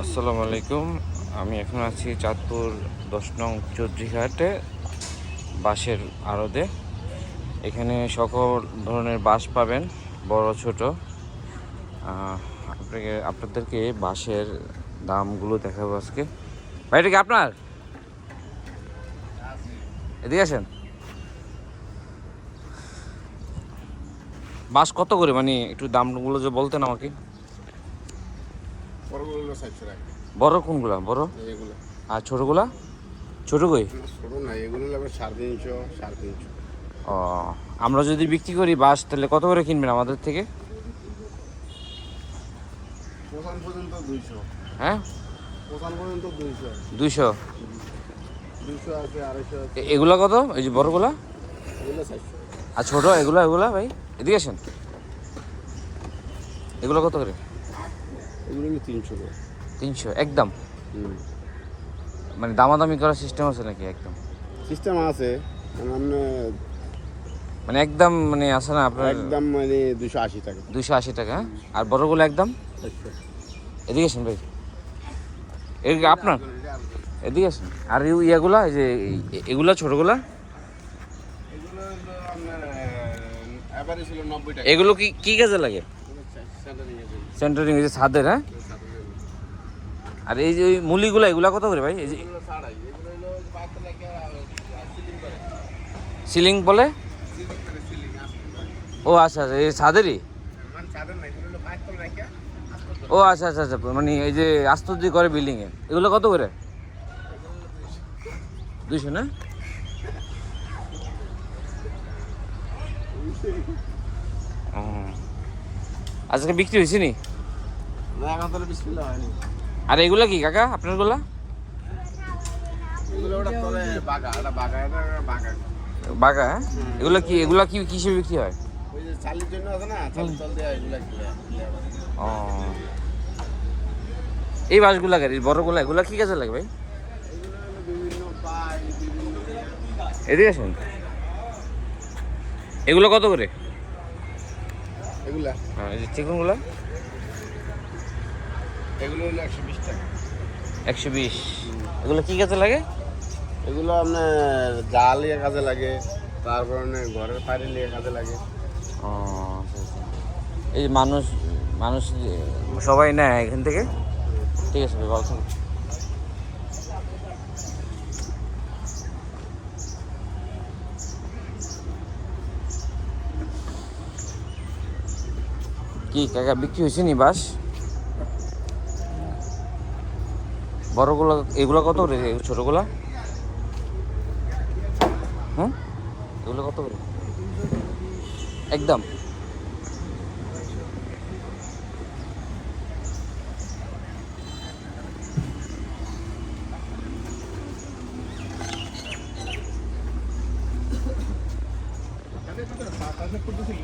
আসসালামু আলাইকুম। আমি এখন আছি চাঁদপুর দশ নং চৌধুরীঘাটে বাঁশের আড়তে। এখানে সকল ধরনের বাঁশ পাবেন, বড়, ছোট। আপনাকে, আপনাদেরকে বাঁশের দামগুলো দেখাবো আজকে। এটা কি আপনার? এদিকে আসেন। বাঁশ কত করে? মানে একটু দামগুলো যে বলতেন আমাকে। বড় কোনগুলা? বড়? এগুলো আর ছোটগুলা? ছোট কই? ছোটো না এগুলো লাগবে ও আমরা যদি বিক্রি করি বাস তাহলে কত করে কিনবেন আমাদের থেকে? পর্যন্ত হ্যাঁ? পর্যন্ত আছে আছে। এগুলা কত? এই যে বড়গুলা? এগুলো আর ছোট এগুলা এগুলা ভাই? এদিকে আসেন। এগুলো কত করে? এগুলো হলো তিনশো করে। তিনশো একদম? মানে দামাদামি করার সিস্টেম আছে নাকি একদম? সিস্টেম আছে মানে মানে একদম মানে আছে না আপনার? একদম মানে দুশো আশি টাকা। দুইশো আশি টাকা হ্যাঁ? আর বড়গুলো একদম? এদিকে আসেন ভাই। এর আপনার? এদিকে আসেন। আর ইয়েগুলা এই যে এগুলা ছোটগুলা? এগুলো কি কি কাজে লাগে? সেন্টারিং এই যে ছাদের হ্যাঁ? আর এই যে ওই মুলিগুলা, এগুলা কত করে ভাই? এই যে সিলিং বলে? ও আচ্ছা আচ্ছা এই ছাদেরই? ও আচ্ছা আচ্ছা আচ্ছা মানে এই যে আস্তর্জি করে বিল্ডিং এ এগুলো কত করে? দুইশো, না। আজকে বিক্রি হয়েছে নি? আর এগুলা কি কাকা ওটা তলে বাগা এগুলা কি এগুলা কি কিসে বিক্রি হয়? ও। এই বাসগুলা গাড়ি বড়গুলা এগুলা কি কাজে লাগে ভাই? এগুলো হলো বিভিন্ন পাই বিভিন্ন এদিকে আসেন। এগুলো কত করে? এগুলা? হ্যাঁ, এই যে চিকনগুলা? এগুলো হলো একশো বিশ টাকা। একশো বিশ। এগুলো কি কাজে লাগে? এগুলো আপনার জাল ইয়ে কাজে লাগে তারপর ঘরের পাড়ি লিয়ে কাজে লাগে। ও আচ্ছা, আচ্ছা। এই মানুষ মানুষ সবাই নেয় এখান থেকে? ঠিক আছে ভালো কি, কাকা বিক্রি হয়েছে নি বাস? বড়গুলো, এগুলো কত করে ছোটগুলা? হুম এগুলো কত একদম।